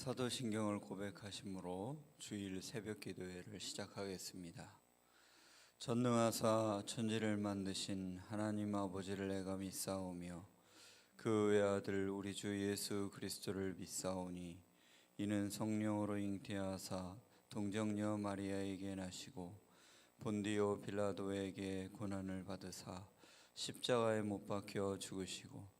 사도신경을 고백하심으로 주일 새벽 기도회를 시작하겠습니다. 전능하사 천지를 만드신 하나님 아버지를 내가 믿사오며 그 외아들 우리 주 예수 그리스도를 믿사오니 이는 성령으로 잉태하사 동정녀 마리아에게 나시고 본디오 빌라도에게 고난을 받으사 십자가에 못 박혀 죽으시고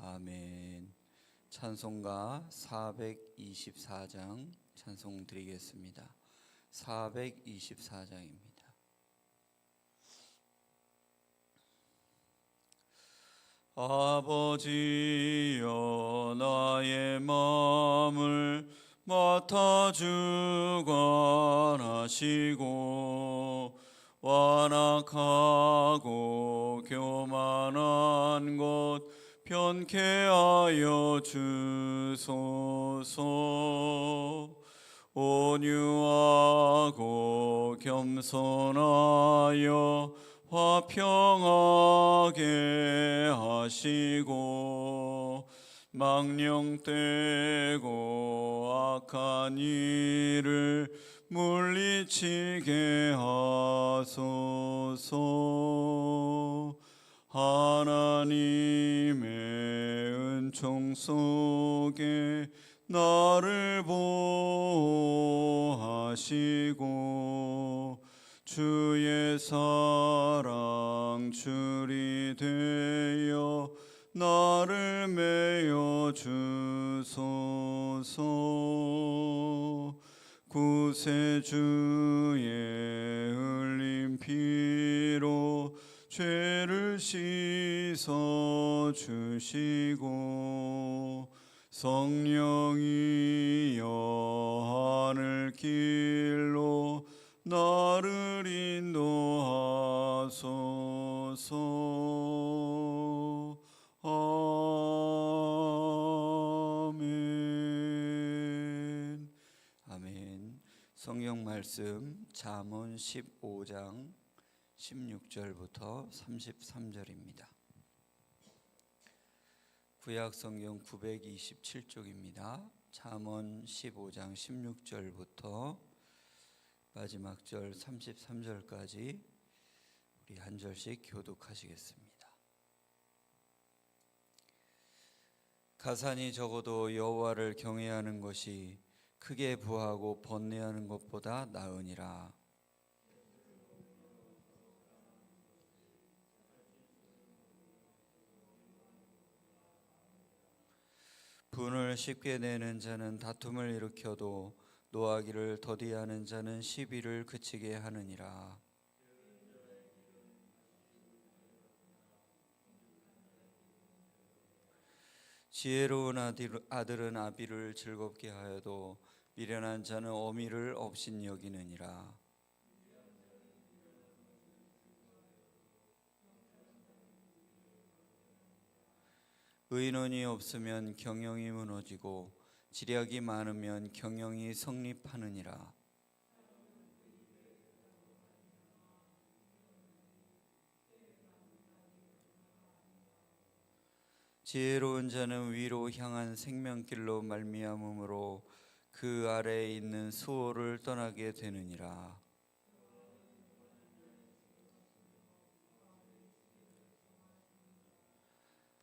아멘. 찬송가 424장 찬송 드리겠습니다. 424장입니다. 아버지여 나의 마음을 맡아 주관하시고 완악하고 교만한 것 편케 하여 주소서. 온유하고 겸손하여 화평하게 하시고 망령되고 악한 일을 물리치게 하소서 하나님의 은총 속에 나를 보호하시고 주의 사랑 줄이 되어 나를 메어 주소서. 구세주의 흘린 피로 죄를 씻어 주시고 성령이여 하늘 길로 나를 인도하소서. 아멘. 아멘. 성경 말씀 잠언 15장 16절부터 33절입니다. 구약 성경 927쪽입니다. 잠언 15장 16절부터 마지막 절 33절까지 우리 한 절씩 교독하시겠습니다. 가산이 적어도 여호와를 경외하는 것이 크게 부하고 번뇌하는 것보다 나으니라. 분을 쉽게 내는 자는 다툼을 일으켜도 노하기를 더디하는 자는 시비를 그치게 하느니라. 지혜로운 아들- 아들은 아비를 즐겁게 하여도 미련한 자는 어미를 없인 여기느니라. 의논이 없으면 경영이 무너지고 지략이 많으면 경영이 성립하느니라. 지혜로운 자는 위로 향한 생명길로 말미암음으로 그 아래에 있는 수호를 떠나게 되느니라.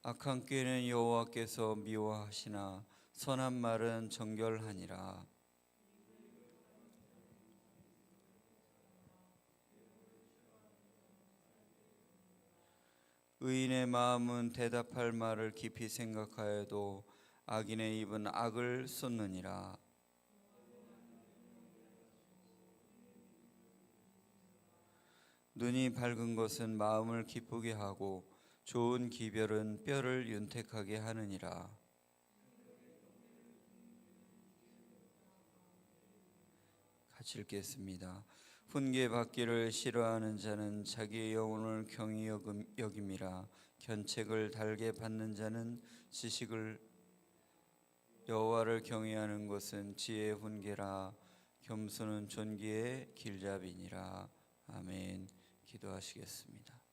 악한 꾀는 여호와께서 미워하시나 선한 말은 정결하니라. 의인의 마음은 대답할 말을 깊이 생각하여도 악인의 입은 악을 쏟느니라. 눈이 밝은 것은 마음을 기쁘게 하고 좋은 기별은 뼈를 윤택하게 하느니라. 같이 읽겠습니다. 훈계 받기를 싫어하는 자는 자기의 영혼을 경히 여김- 여김이라 견책을 달게 받는 자는 지식을 여호와를 경외하는 것은 지혜의 훈계라 겸손은 존귀의 길잡이니라 아멘 기도하시겠습니다.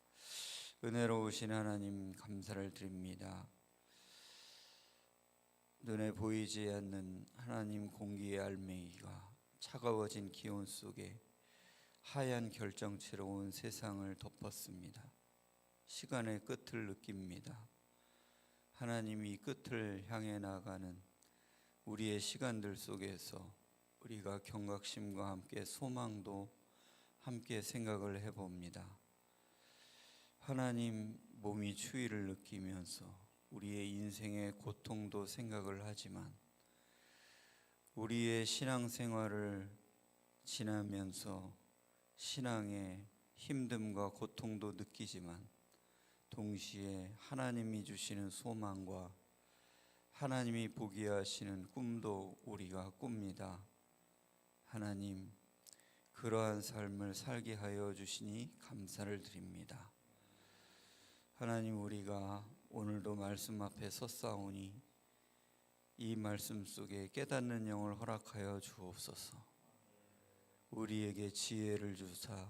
은혜로우신 하나님 감사를 드립니다. 눈에 보이지 않는 하나님 공기의 알맹이가 차가워진 기온 속에 하얀 결정체로 온 세상을 덮었습니다. 시간의 끝을 느낍니다. 하나님이 끝을 향해 나가는 우리의 시간들 속에서 우리가 경각심과 함께 소망도 함께 생각을 해봅니다. 하나님 몸이 추위를 느끼면서 우리의 인생의 고통도 생각을 하지만 우리의 신앙생활을 지나면서 신앙의 힘듦과 고통도 느끼지만 동시에 하나님이 주시는 소망과 하나님이 보게 하시는 꿈도 우리가 꿉니다. 하나님, 그러한 삶을 살게 하여 주시니 감사를 드립니다. 하나님, 우리가 오늘도 말씀 앞에 섰사오니 이 말씀 속에 깨닫는 영을 허락하여 주옵소서. 우리에게 지혜를 주사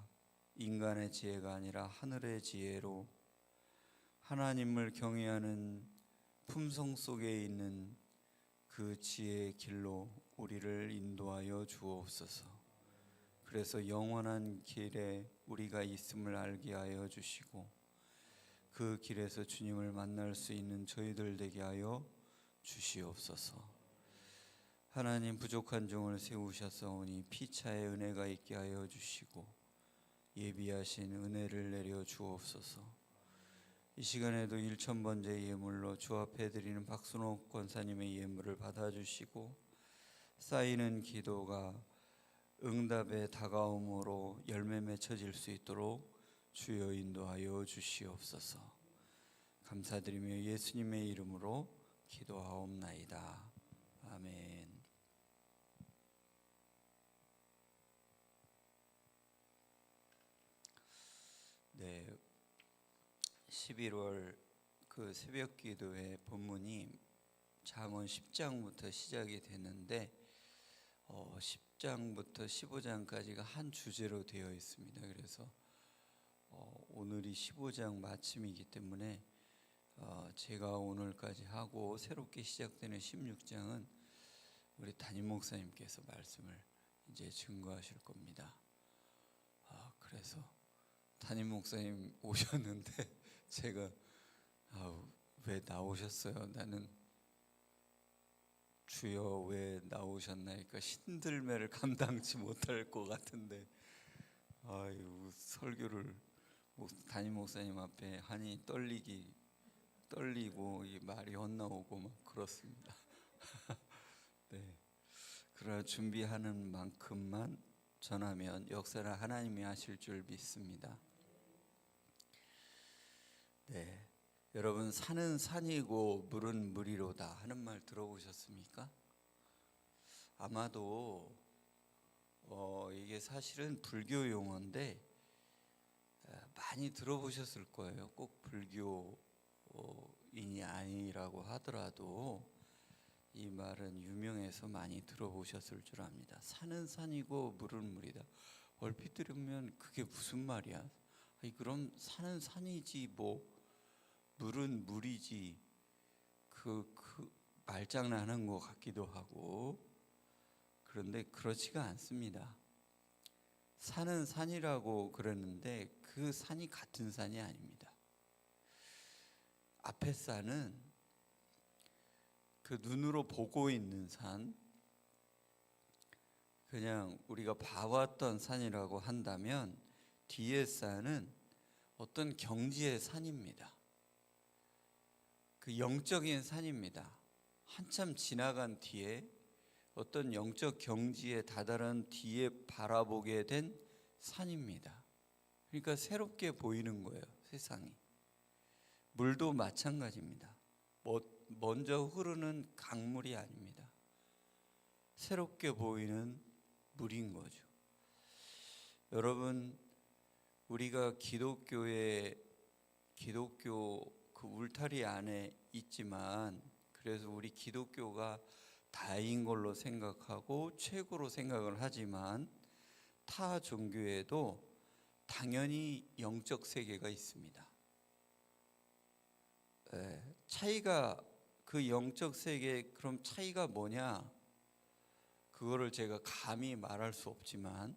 인간의 지혜가 아니라 하늘의 지혜로 하나님을 경외하는 품성 속에 있는 그 지혜의 길로 우리를 인도하여 주옵소서. 그래서 영원한 길에 우리가 있음을 알게 하여 주시고 그 길에서 주님을 만날 수 있는 저희들 되게 하여 주시옵소서. 하나님 부족한 종을 세우셨사오니 피차의 은혜가 있게 하여 주시고 예비하신 은혜를 내려 주옵소서. 이 시간에도 일천 번째 예물로 주 앞에 드리는 박순옥 권사님의 예물을 받아주시고 쌓이는 기도가 응답의 다가옴으로 열매 맺혀질 수 있도록 주여 인도하여 주시옵소서. 감사드리며 예수님의 이름으로 기도하옵나이다. 아멘. 네. 11월 그 새벽 기도회 본문이 잠언 10장부터 시작이 되는데 어, 10장부터 15장까지가 한 주제로 되어 있습니다. 그래서 어, 오늘이 15장 마침이기 때문에 어, 제가 오늘까지 하고 새롭게 시작되는 16장은 우리 담임 목사님께서 말씀을 이제 증거하실 겁니다. 아, 그래서 담임 목사님 오셨는데 제가 아우, 왜 나오셨어요? 나는 주여 왜 나오셨나니까 신들매를 감당치 못할 것 같은데 아유 설교를 목- 담임 목사님 앞에 한이 떨리기 떨리고 이 말이 헛나오고 막 그렇습니다. 네. 그러나 준비하는 만큼만 전하면 역사를 하나님이 하실 줄 믿습니다. 네. 여러분 산은 산이고 물은 물이로다 하는 말 들어보셨습니까? 아마도 어, 이게 사실은 불교 용어인데 어, 많이 들어보셨을 거예요. 꼭 불교 인이 아니라고 하더라도 이 말은 유명해서 많이 들어보셨을 줄 압니다. 산은 산이고 물은 물이다. 얼핏 들으면 그게 무슨 말이야? 아니, 그럼 산은 산이지 뭐 물은 물이지 그, 그 말장난한 것 같기도 하고 그런데 그렇지가 않습니다. 산은 산이라고 그러는데 그 산이 같은 산이 아닙니다. 앞에 산은 그 눈으로 보고 있는 산, 그냥 우리가 봐왔던 산이라고 한다면 뒤에 산은 어떤 경지의 산입니다. 그 영적인 산입니다. 한참 지나간 뒤에 어떤 영적 경지에 다다른 뒤에 바라보게 된 산입니다. 그러니까 새롭게 보이는 거예요, 세상이. 물도 마찬가지입니다. 뭐- 먼저 흐르는 강물이 아닙니다. 새롭게 보이는 물인 거죠. 여러분 우리가 기독교의 기독교 그 울타리 안에 있지만 그래서 우리 기독교가 다인 걸로 생각하고 최고로 생각을 하지만 타 종교에도 당연히 영적 세계가 있습니다. 예, 차이가 그 영적 세계 그럼 차이가 뭐냐? 그거를 제가 감히 말할 수 없지만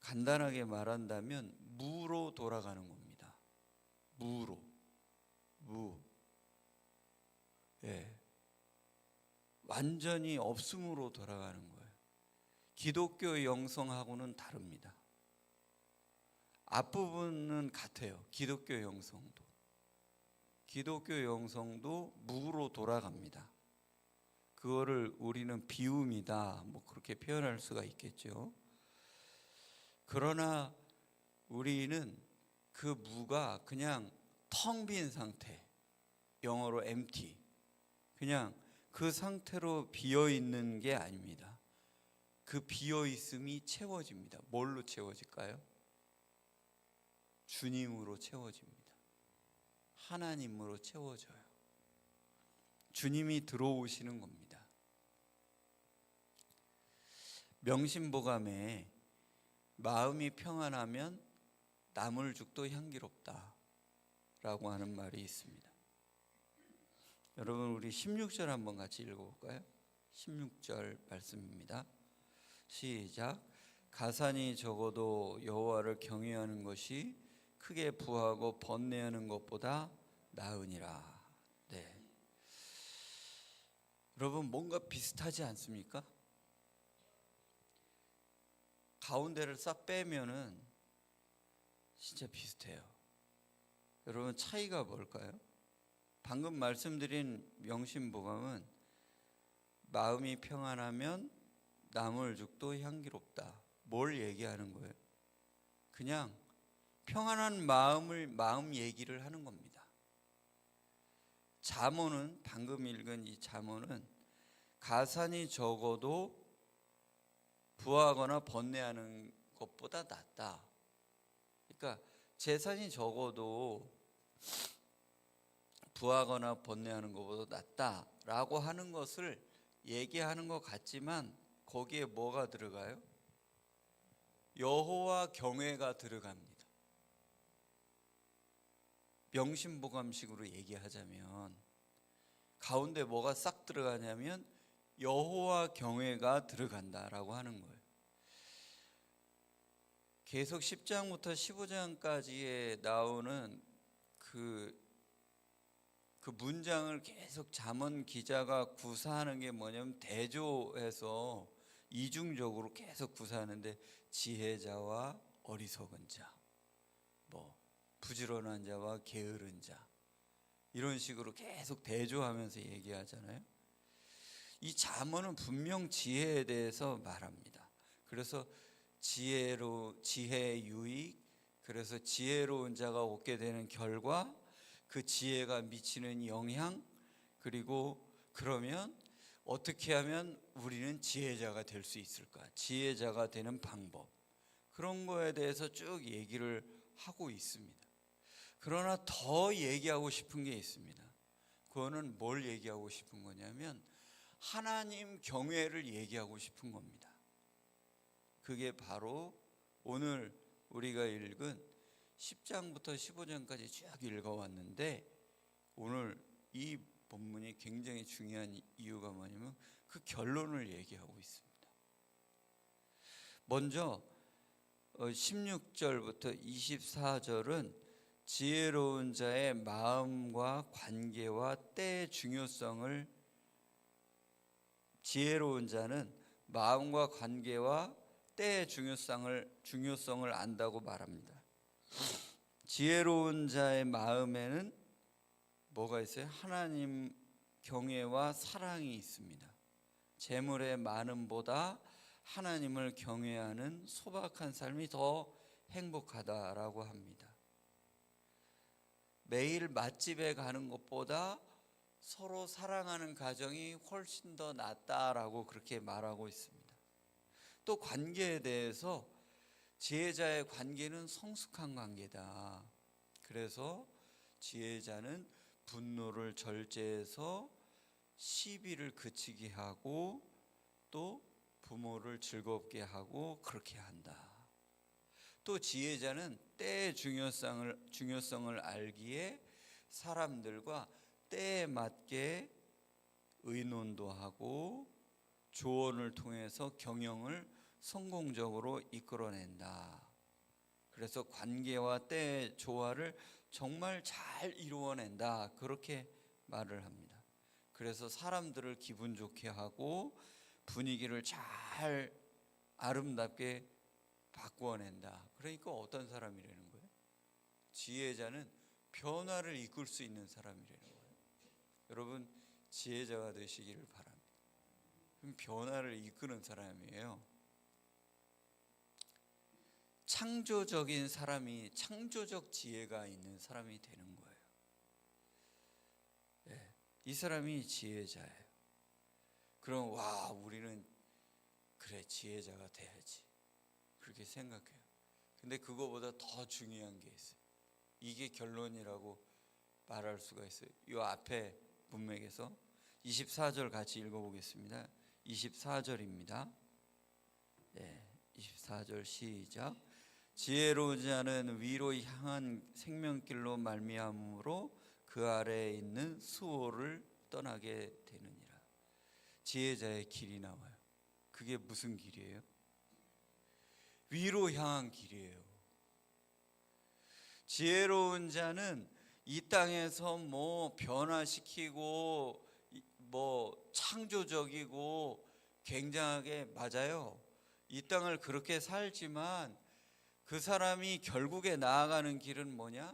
간단하게 말한다면 무로 돌아가는 겁니다. 무로 무. 예. 완전히 없음으로 돌아가는 거예요. 기독교 영성하고는 다릅니다. 앞부분은 같아요. 기독교 영성도. 기독교 영성도 무로 돌아갑니다. 그거를 우리는 비움이다. 뭐 그렇게 표현할 수가 있겠죠. 그러나 우리는 그 무가 그냥 텅 빈 상태. 영어로 empty. 그냥 그 상태로 비어 있는 게 아닙니다. 그 비어 있음이 채워집니다. 뭘로 채워질까요? 주님으로 채워집니다. 하나님으로 채워져요. 주님이 들어오시는 겁니다. 명심보감에 마음이 평안하면 나물죽도 향기롭다 라고 하는 말이 있습니다. 여러분 우리 16절 한번 같이 읽어볼까요? 16절 말씀입니다. 시작. 가산이 적어도 여호와를 경외하는 것이 크게 부하고 번뇌하는 것보다 나으니라. 네. 여러분 뭔가 비슷하지 않습니까? 가운데를 싹 빼면은 진짜 비슷해요. 여러분 차이가 뭘까요? 방금 말씀드린 명심보감은 마음이 평안하면 나물죽도 향기롭다. 뭘 얘기하는 거예요? 그냥 평안한 마음을 마음 얘기를 하는 겁니다. 잠언은 방금 읽은 이 잠언은 가산이 적어도 부하거나 번뇌하는 것보다 낫다. 그러니까 재산이 적어도 부하거나 번뇌하는 것보다 낫다라고 하는 것을 얘기하는 것 같지만 거기에 뭐가 들어가요? 여호와 경외가 들어갑니다. 명심보감식으로 얘기하자면 가운데 뭐가 싹 들어가냐면 여호와 경외가 들어간다라고 하는 거예요. 계속 10장부터 15장까지에 나오는 그, 그 문장을 계속 잠언 기자가 구사하는 게 뭐냐면 대조해서 이중적으로 계속 구사하는데 지혜자와 어리석은 자, 뭐 부지런한 자와 게으른 자 이런 식으로 계속 대조하면서 얘기하잖아요. 이 잠언은 분명 지혜에 대해서 말합니다. 그래서 지혜로 지혜 유익 그래서 지혜로운 자가 얻게 되는 결과 그 지혜가 미치는 영향 그리고 그러면 어떻게 하면 우리는 지혜자가 될 수 있을까? 지혜자가 되는 방법 그런 거에 대해서 쭉 얘기를 하고 있습니다. 그러나 더 얘기하고 싶은 게 있습니다. 그거는 뭘 얘기하고 싶은 거냐면 하나님 경외를 얘기하고 싶은 겁니다. 그게 바로 오늘 우리가 읽은 10장부터 15장까지 쭉 읽어왔는데 오늘 이 본문이 굉장히 중요한 이유가 뭐냐면 그 결론을 얘기하고 있습니다. 먼저 16절부터 24절은 지혜로운 자의 마음과 관계와 때의 중요성을 지혜로운 자는 마음과 관계와 때의 중요성을 중요성을 안다고 말합니다. 지혜로운 자의 마음에는 뭐가 있어요? 하나님 경외와 사랑이 있습니다. 재물의 많음보다 하나님을 경외하는 소박한 삶이 더 행복하다라고 합니다. 매일 맛집에 가는 것보다 서로 사랑하는 가정이 훨씬 더 낫다라고 그렇게 말하고 있습니다. 또 관계에 대해서 지혜자의 관계는 성숙한 관계다. 그래서 지혜자는 분노를 절제해서 시비를 그치게 하고 또 부모를 즐겁게 하고 그렇게 한다. 또 지혜자는 때의 중요성을 중요성을 알기에 사람들과 때에 맞게 의논도 하고 조언을 통해서 경영을 성공적으로 이끌어낸다. 그래서 관계와 때의 조화를 정말 잘 이루어낸다. 그렇게 말을 합니다. 그래서 사람들을 기분 좋게 하고 분위기를 잘 아름답게 바꾸어낸다. 그러니까 어떤 사람이라는 거예요? 지혜자는 변화를 이끌 수 있는 사람이라는 거예요. 여러분 지혜자가 되시기를 바랍니다. 변화를 이끄는 사람이에요. 창조적인 사람이 창조적 지혜가 있는 사람이 되는 거예요. 예, 이 사람이 지혜자예요. 그럼 와 우리는 그래 지혜자가 돼야지 그렇게 생각해요. 근데 그거보다 더 중요한 게 있어요. 이게 결론이라고 말할 수가 있어요. 이 앞에 문맥에서 24절 같이 읽어보겠습니다. 24절입니다. 예, 24절 시작. 지혜로운 자는 위로 향한 생명길로 말미암으로 그 아래에 있는 수호를 떠나게 되느니라. 지혜자의 길이 나와요. 그게 무슨 길이에요? 위로 향한 길이에요. 지혜로운 자는 이 땅에서 뭐 변화시키고 이- 뭐 창조적이고 굉장하게 맞아요. 이 땅을 그렇게 살지만 그 사람이 결국에 나아가는 길은 뭐냐?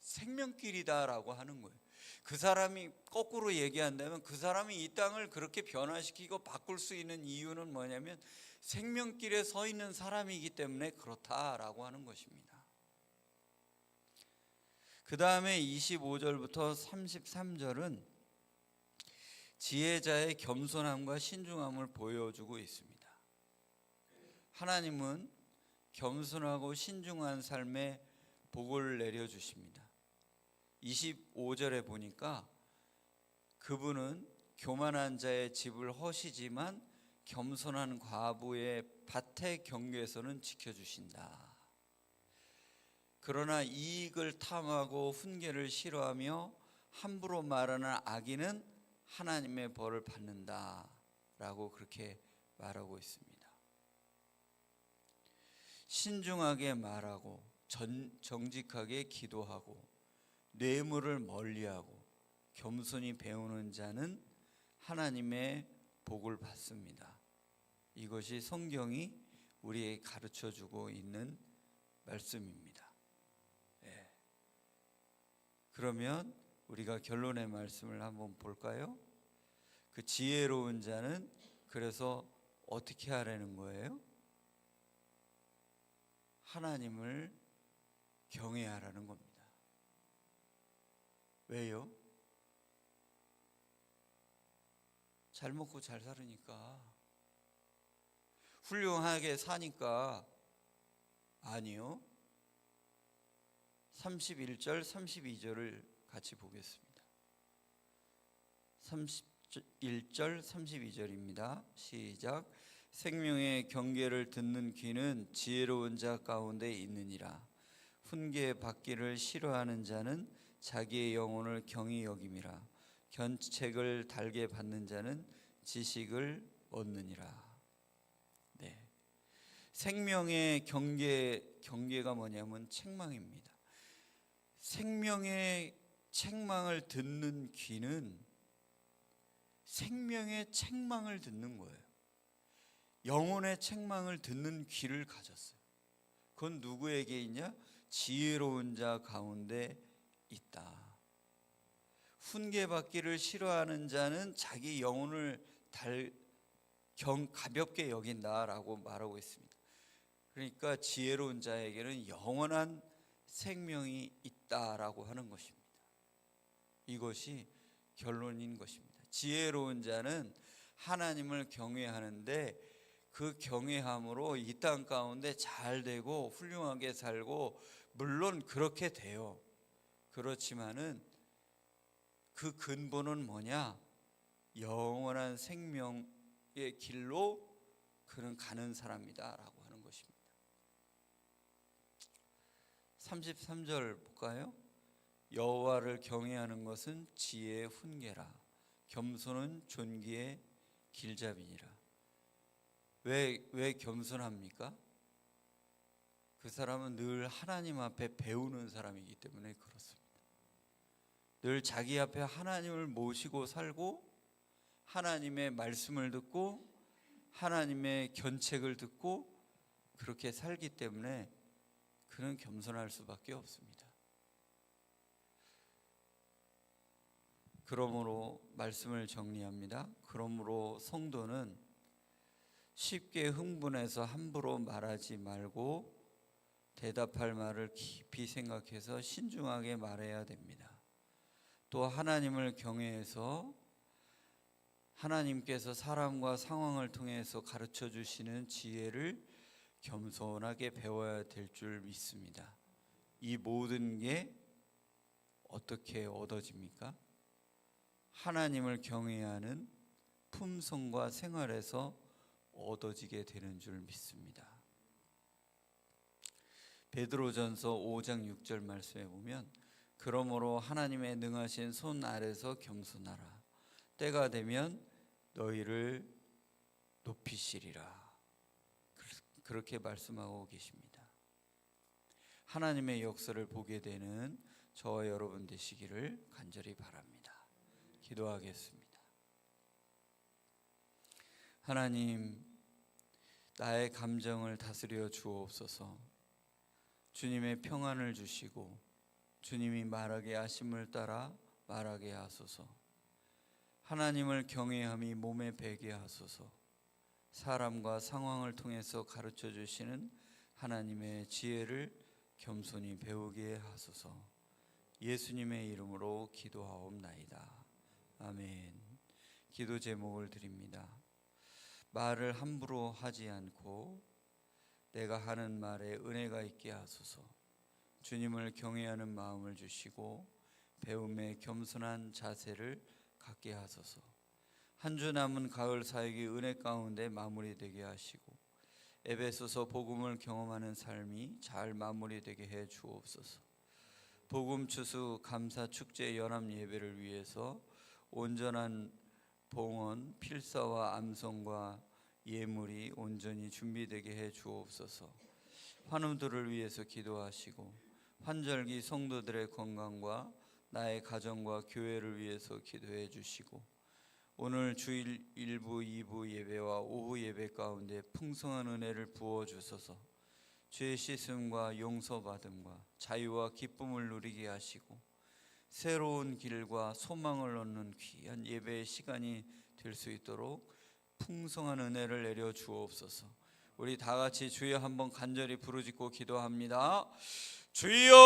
생명길이다라고 하는 거예요. 그 사람이 거꾸로 얘기한다면 그 사람이 이 땅을 그렇게 변화시키고 바꿀 수 있는 이유는 뭐냐면 생명길에 서 있는 사람이기 때문에 그렇다라고 하는 것입니다. 그 다음에 25절부터 33절은 지혜자의 겸손함과 신중함을 보여주고 있습니다. 하나님은 겸손하고 신중한 삶에 복을 내려주십니다. 25절에 보니까 그분은 교만한 자의 집을 허시지만 겸손한 과부의 밭의 경계에서는 지켜주신다. 그러나 이익을 탐하고 훈계를 싫어하며 함부로 말하는 악인은 하나님의 벌을 받는다 라고 그렇게 말하고 있습니다. 신중하게 말하고 전, 정직하게 기도하고 뇌물을 멀리하고 겸손히 배우는 자는 하나님의 복을 받습니다. 이것이 성경이 우리에게 가르쳐 주고 있는 말씀입니다. 예. 그러면 우리가 결론의 말씀을 한번 볼까요? 그 지혜로운 자는 그래서 어떻게 하라는 거예요? 하나님을 경외하라는 겁니다. 왜요? 잘 먹고 잘 살으니까 훌륭하게 사니까 아니요. 31절 32절을 같이 보겠습니다. 31절 32절입니다. 시작 생명의 경계를 듣는 귀는 지혜로운 자 가운데 있느니라 훈계 받기를 싫어하는 자는 자기의 영혼을 경히 여김이라 견책을 달게 받는 자는 지식을 얻느니라. 네. 생명의 경계 경계가 뭐냐면 책망입니다. 생명의 책망을 듣는 귀는 생명의 책망을 듣는 거예요. 영혼의 책망을 듣는 귀를 가졌어요. 그건 누구에게 있냐? 지혜로운 자 가운데 있다. 훈계받기를 싫어하는 자는 자기 영혼을 달, 경, 가볍게 여긴다라고 말하고 있습니다. 그러니까 지혜로운 자에게는 영원한 생명이 있다라고 하는 것입니다. 이것이 결론인 것입니다. 지혜로운 자는 하나님을 경외하는데 그 경외함으로 이 땅 가운데 잘 되고 훌륭하게 살고 물론 그렇게 돼요. 그렇지만은 그 근본은 뭐냐? 영원한 생명의 길로 그는 가는 사람이다라고 하는 것입니다. 33절 볼까요? 여호와를 경외하는 것은 지혜의 훈계라 겸손은 존귀의 길잡이니라. 왜 왜 겸손합니까? 그 사람은 늘 하나님 앞에 배우는 사람이기 때문에 그렇습니다. 늘 자기 앞에 하나님을 모시고 살고 하나님의 말씀을 듣고 하나님의 견책을 듣고 그렇게 살기 때문에 그는 겸손할 수밖에 없습니다. 그러므로 말씀을 정리합니다. 그러므로 성도는 쉽게 흥분해서 함부로 말하지 말고 대답할 말을 깊이 생각해서 신중하게 말해야 됩니다. 또 하나님을 경외해서 하나님께서 사람과 상황을 통해서 가르쳐 주시는 지혜를 겸손하게 배워야 될 줄 믿습니다. 이 모든 게 어떻게 얻어집니까? 하나님을 경외하는 품성과 생활에서 얻어지게 되는 줄 믿습니다. 베드로전서 5장 6절 말씀에 보면 그러므로 하나님의 능하신 손 아래서 겸손하라. 때가 되면 너희를 높이시리라. 그렇게 말씀하고 계십니다. 하나님의 역사를 보게 되는 저와 여러분 되시기를 간절히 바랍니다. 기도하겠습니다. 하나님, 나의 감정을 다스려 주옵소서. 주님의 평안을 주시고 주님이 말하게 하심을 따라 말하게 하소서. 하나님을 경외함이 몸에 배게 하소서. 사람과 상황을 통해서 가르쳐 주시는 하나님의 지혜를 겸손히 배우게 하소서. 예수님의 이름으로 기도하옵나이다. 아멘. 기도 제목을 드립니다. 말을 함부로 하지 않고 내가 하는 말에 은혜가 있게 하소서. 주님을 경외하는 마음을 주시고 배움에 겸손한 자세를 갖게 하소서. 한 주 남은 가을 사역이 은혜 가운데 마무리되게 하시고 에베소서 복음을 경험하는 삶이 잘 마무리되게 해 주옵소서. 복음 추수 감사 축제 연합 예배를 위해서 온전한 봉헌 필사와 암송과 예물이 온전히 준비되게 해 주옵소서. 환우들을 위해서 기도하시고 환절기 성도들의 건강과 나의 가정과 교회를 위해서 기도해 주시고 오늘 주일 1부, 2부 예배와 오후 예배 가운데 풍성한 은혜를 부어 주소서. 죄 씻음과 용서받음과 자유와 기쁨을 누리게 하시고 새로운 길과 소망을 얻는 귀한 예배의 시간이 될 수 있도록 풍성한 은혜를 내려 주옵소서. 우리 다 같이 주여 한번 간절히 부르짖고 기도합니다. 주여